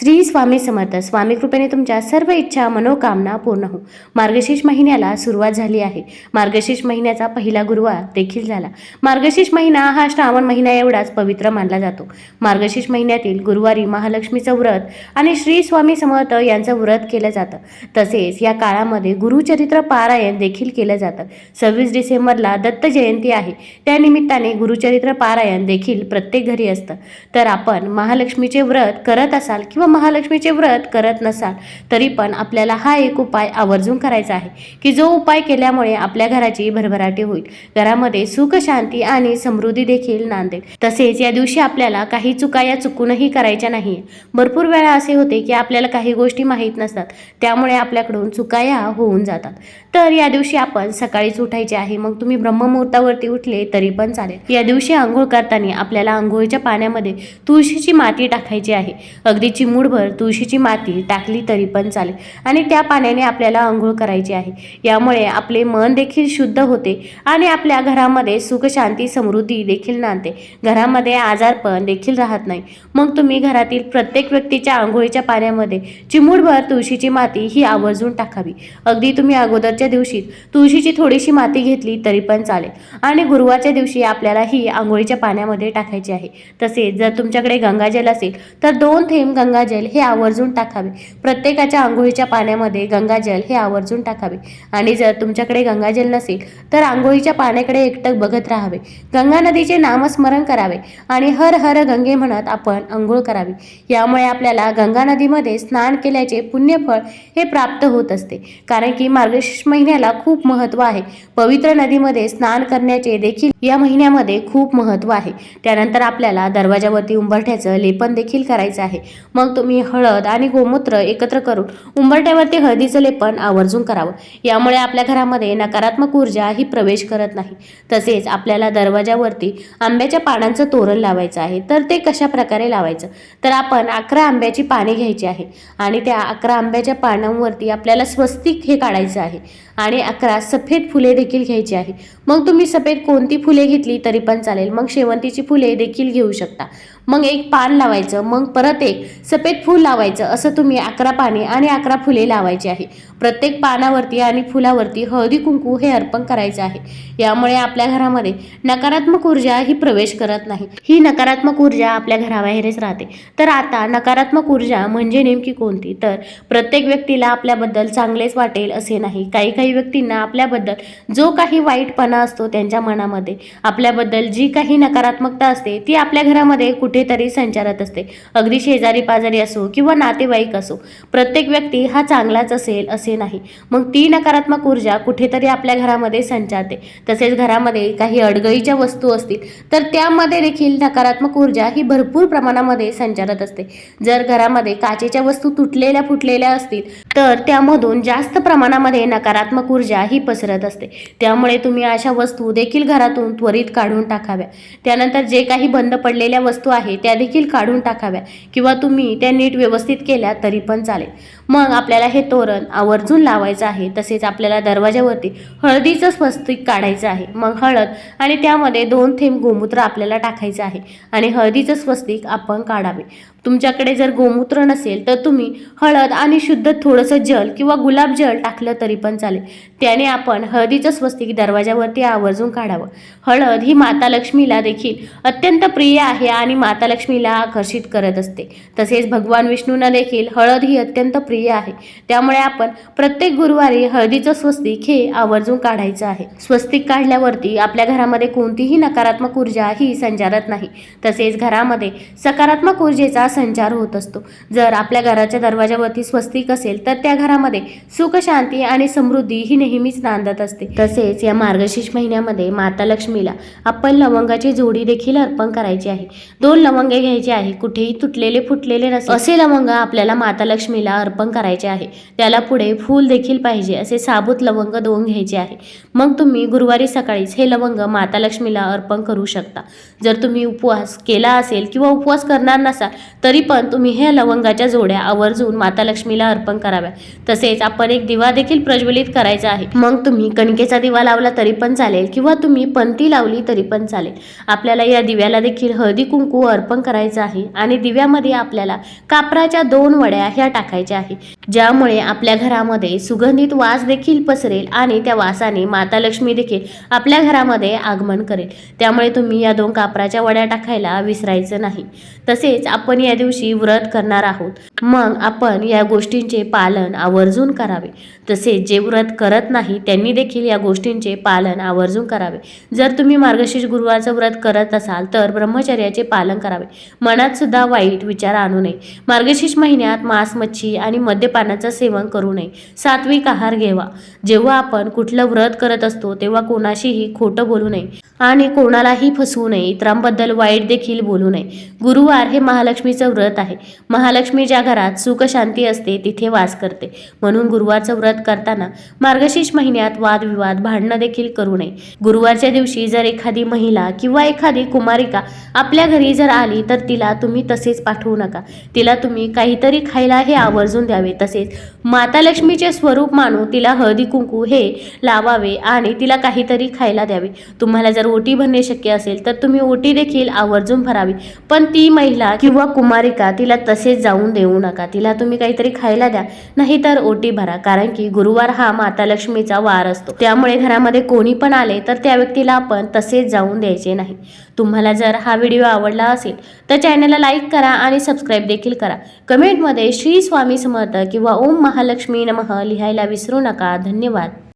श्री स्वामी समर्थ. स्वामी कृपेने तुमच्या सर्व इच्छा मनोकामना पूर्ण हो. मार्गशीर्ष महिन्याला सुरुवात झाली आहे. मार्गशीर्ष महिन्याचा पहिला गुरुवार देखील झाला. मार्गशीर्ष महिना हा श्रावण महिना एवढाच पवित्र मानला जातो. मार्गशीर्ष महिन्यातील गुरुवारी महालक्ष्मीचं व्रत आणि श्री स्वामी समर्थ यांचं व्रत केलं जातं. तसेच या काळामध्ये गुरुचरित्र पारायण देखील केलं जातं. सव्वीस डिसेंबरला दत्त जयंती आहे. त्यानिमित्ताने गुरुचरित्र पारायण देखील प्रत्येक घरी असतं. तर आपण महालक्ष्मीचे व्रत करत असाल किंवा महालक्ष्मीचे व्रत करत नसाल तरी पण आपल्याला हा एक उपाय आवर्जून करायचा आहे की जो उपाय केल्यामुळे आपल्या घराची भरभराटी होईल. घरामध्ये सुख शांती आणि समृद्धी देखील नांदेल. तसेच या दिवशी आपल्याला काही चुका या चुकूनही करायच्या नाही भरपूर वेळा असे होते की आपल्याला काही गोष्टी माहीत नसतात त्यामुळे आपल्याकडून चुका या होऊन जातात. तर या दिवशी आपण सकाळीच उठायचे आहे मग तुम्ही ब्रह्ममुहूर्तावरती उठले तरी पण चालेल. या दिवशी आंघोळ करताना आपल्याला आंघोळीच्या पाण्यामध्ये तुळशीची माती टाकायची आहे. अगदी चिमूडभर तुळशीची माती टाकली तरी पण चालेल. आणि त्या पाण्याने आपल्याला आंघोळ करायची आहे. यामुळे आपले मन देखील शुद्ध होते आणि आपल्या घरामध्ये सुख शांती समृद्धी देखील नांदते. घरामध्ये आजारपण देखील राहत नाही. मग तुम्ही घरातील प्रत्येक व्यक्तीच्या आंघोळीच्या पाण्यामध्ये चिमूडभर तुळशीची माती ही आवर्जून टाकावी. अगदी तुम्ही अगोदरच्या दिवशी तुळशीची थोडीशी माती घेतली तरी पण चालेल. आणि गुरुवारच्या दिवशी आपल्याला ही आंघोळीच्या पाण्यामध्ये टाकायची आहे. तसेच जर तुमच्याकडे गंगाजल असेल तर दोन थेंब गंगा गंगाजल हे आवर्जून टाकावे. प्रत्येकाच्या आंघोळीच्या पाण्यामध्ये गंगाजल हे आवर्जून टाकावे. आणि जर तुमच्याकडे गंगाजल नसेल तर आंघोळीच्या पाण्याकडे एकटक बघत राहावे. गंगा नदीचे नामस्मरण करावे आणि हर हर गंगे म्हणत आपण आंघोळ करावी. यामुळे आपल्याला गंगा नदीमध्ये स्नान केल्याचे पुण्यफळ हे प्राप्त होत असते. कारण की मार्गशीर्ष महिन्याला खूप महत्त्व आहे. पवित्र नदीमध्ये स्नान करण्याचे देखील या महिन्यामध्ये खूप महत्त्व आहे. त्यानंतर आपल्याला दरवाजावरती उंबरठ्याचं लेपन देखील करायचं आहे. मग तुम्ही हळद आणि गोमूत्र एकत्र करून उंबरट्यावरती हळदीचं लेपन आवर्जून करावं. यामुळे आपल्या घरामध्ये नकारात्मक ऊर्जा ही प्रवेश करत नाही. तसेच आपल्याला दरवाजावरती आंब्याच्या पानांचं तोरण लावायचं आहे तर ते कशा प्रकारे लावायचं? तर आपण अकरा आंब्याची पाने घ्यायची आहे आणि त्या अकरा आंब्याच्या पानांवरती आपल्याला स्वस्तिक हे काढायचं आहे आणि अकरा सफेद फुले देखील घ्यायची आहे. मग तुम्ही सफेद कोणती फुले घेतली तरी पण चालेल. मग शेवंतीची फुले देखील घेऊ शकता. मग एक पान लावायचं मग परत एक सफेद फूल लावायचं असं तुम्ही अकरा पाने आणि अकरा फुले लावायची आहे. प्रत्येक पानावरती आणि फुलावरती हळदी कुंकू हे अर्पण करायचं आहे. यामुळे आपल्या घरामध्ये नकारात्मक ऊर्जा ही प्रवेश करत नाही. ही नकारात्मक ऊर्जा आपल्या घराबाहेरच राहते. तर आता नकारात्मक ऊर्जा म्हणजे नेमकी कोणती? तर प्रत्येक व्यक्तीला आपल्याबद्दल चांगलेच वाटेल असे नाही. काही काही व्यक्तींना आपल्याबद्दल जो काही वाईटपणा असतो त्यांच्या मनामध्ये आपल्याबद्दल जी काही नकारात्मकता असते ती आपल्या घरामध्ये कुठेतरी संचारत असते. अगदी शेजारी पाजारी असो किंवा नातेवाईक असो प्रत्येक व्यक्ती हा चांगलाच असेल असे नाही. मग ती नकारात्मक ऊर्जा कुठेतरी आपल्या घरामध्ये संचारते. तसेच घरामध्ये काही अडगळीच्या वस्तू असतील तर त्यामध्ये देखील नकारात्मक ऊर्जा ही भरपूर प्रमाणामध्ये संचारत असते. जर घरामध्ये काचेच्या वस्तू तुटलेल्या फुटलेल्या असतील तर त्यामधून जास्त प्रमाणामध्ये नकारात्मक ऊर्जा ही पसरत असते. त्यामुळे तुम्ही अशा वस्तू देखील घरातून त्वरित काढून टाकाव्या. त्यानंतर जे काही बंद पडलेल्या वस्तू आहेत आहे त्या देखील काढून टाकाव्या. किंवा तुम्ही त्या नीट व्यवस्थित केल्या तरी पण चालेल. मग आपल्याला हे तोरण आवर्जून लावायचं आहे तसेच आपल्याला दरवाजावरती हळदीचं स्वस्तिक काढायचं आहे. मग हळद आणि त्यामध्ये दोन थेंब गोमूत्र आपल्याला टाकायचं आहे आणि हळदीचं स्वस्तिक आपण काढावे. तुमच्याकडे जर गोमूत्र नसेल तर तुम्ही हळद आणि शुद्ध थोडंसं जल किंवा गुलाब जल टाकलं तरी पण चालेल. त्याने आपण हळदीचं स्वस्तिक दरवाजावरती आवर्जून काढावं. हळद ही माता लक्ष्मीला देखील अत्यंत प्रिय आहे आणि माता माता लक्ष्मीला आकर्षित करत असते. तसेच भगवान विष्णूंना देखील हळद ही अत्यंत प्रिय आहे. त्यामुळे आपण प्रत्येक गुरुवारी हळदीचं स्वस्तिक हे आवर्जून काढायचं आहे. स्वस्तिक काढल्यावरती आपल्या घरामध्ये कोणतीही नकारात्मक ऊर्जा ही संचारत नाही. तसेच घरामध्ये सकारात्मक ऊर्जेचा संचार होत असतो. जर आपल्या घराच्या दरवाजावरती स्वस्तिक असेल तर त्या घरामध्ये सुख शांती आणि समृद्धी ही नेहमीच नांदत असते. तसेच या मार्गशीर्ष महिन्यामध्ये माता लक्ष्मीला आपण लवंगाची जोडी देखील अर्पण करायची आहे. दोन लवंगे घ्यायचे आहे कुठेही तुटलेले फुटलेले नसेल. असे लवंग आपल्याला माता लक्ष्मीला अर्पण करायचे आहे. त्याला पुढे फूल देखील पाहिजे असे साबूत लवंग दोन घ्यायचे आहे. मग तुम्ही गुरुवारी सकाळीच हे लवंग माता लक्ष्मीला अर्पण करू शकता. जर तुम्ही उपवास केला असेल किंवा उपवास करणार नसाल तरी पण तुम्ही ह्या लवंगाच्या जोड्या आवर्जून माता लक्ष्मीला अर्पण कराव्या. तसेच आपण एक दिवा देखील प्रज्वलित करायचा आहे. मग तुम्ही कणकेचा दिवा लावला तरी पण चालेल किंवा तुम्ही पंती लावली तरी पण चालेल. आपल्याला या दिव्याला देखील हळदी कुंकू अर्पण करायचं आहे आणि दिव्यामध्ये आपल्याला कापराच्या दोन वड्या ह्या टाकायच्या आहे. ज्यामुळे आपल्या घरामध्ये सुगंधित वास देखील पसरेल आणि त्या वासाने माता लक्ष्मी देखील आपल्या घरामध्ये आगमन करेल. त्यामुळे तुम्ही या दोन कापराच्या वड्या टाकायला विसरायचं नाही. तसेच आपण या दिवशी व्रत करणार आहोत. मग आपण या गोष्टींचे पालन आवर्जून करावे. तसेच जे व्रत करत नाही त्यांनी देखील या गोष्टींचे पालन आवर्जून करावे. जर तुम्ही मार्गशीर्ष गुरुवारचं व्रत करत असाल तर ब्रह्मचर्याचे पालन करावे. मनात सुद्धा वाईट विचार आणू नये. मार्गशीर्ष महिन्यात मांस मच्छी आणि मद्यपानाचं सेवन करू नये. सात्विक आहार घ्यावा. जेव्हा आपण कुठलं व्रत करत असतो तेव्हा कोणाशीही खोटं बोलू नये. आणि कोणालाही फसवू नये. इतरांबद्दल वाईट देखील बोलू नये. गुरुवार हे महालक्ष्मीचं व्रत आहे. महालक्ष्मी ज्या घरात सुखशांती असते तिथे वास करते. म्हणून गुरुवारचं व्रत करताना मार्गशीर्ष महिन्यात वादविवाद भांडणं देखील करू नये. गुरुवारच्या दिवशी जर एखादी महिला किंवा एखादी कुमारिका आपल्या घरी जर आली तर तिला तुम्ही तसेच पाठवू नका. तिला तुम्ही काहीतरी खायला हे आवर्जून द्यावे. तसेच माता लक्ष्मीचे स्वरूप मानून तिला हळदी कुंकू हे लावावे आणि तिला काहीतरी खायला द्यावे. तुम्हाला जर जर ओटी भरणे शक्य असेल तर तुम्ही ओटी देखील आवर्जून भरावी. पण ती महिला किंवा कुमारिका तिला तसेच जाऊन देऊ नका. तिला तुम्ही काहीतरी खायला द्या. नाहीतर ओटी भरा कारण की गुरुवार हा माता लक्ष्मीचा वार असतो. त्यामुळे घरामध्ये कोणी पण आले तर त्या व्यक्तीला आपण तसेच जाऊन द्यायचे नाही. तुम्हाला जर हा व्हिडिओ आवडला असेल तर चॅनलला लाईक करा आणि सबस्क्राईब देखील करा. कमेंटमध्ये श्री स्वामी समर्थ किंवा ओम महालक्ष्मी नमः लिहायला विसरू नका. धन्यवाद.